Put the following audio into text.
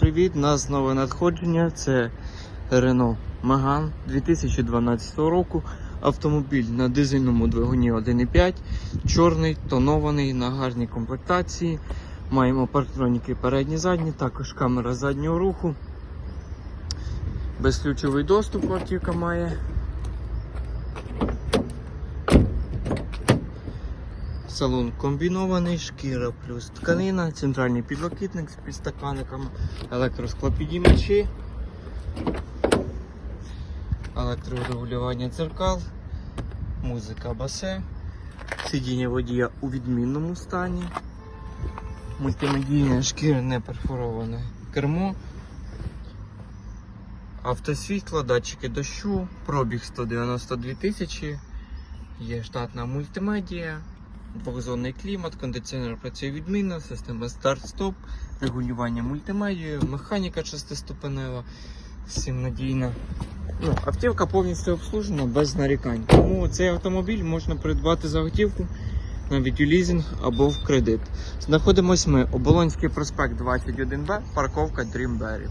Привіт, у нас нове надходження. Це Renault Megane 2012 року. Автомобіль на дизельному двигуні 1.5, чорний, тонований, на гарній комплектації. Маємо парктроніки передні задні, також камера заднього руху. Безключовий доступ квартирка має. Салон комбінований, шкіра плюс тканина, центральний підлокітник з підстаканниками, електросклопідіймачі, електрорегулювання дзеркал, музика басе, сидіння водія у відмінному стані, мультимедійне шкіряне перфороване кермо, автосвітло, датчики дощу, пробіг 192 тисячі, є штатна мультимедія. Двохзонний клімат, кондиціонер працює відмінно, система старт-стоп, регулювання мультимедією, механіка шестиступенева, всім надійна. Ну, автівка повністю обслужена без нарікань. Тому цей автомобіль можна придбати за готівку, навіть у лізинг або в кредит. Знаходимось ми Оболонський проспект 21Б, парковка Дрімбері.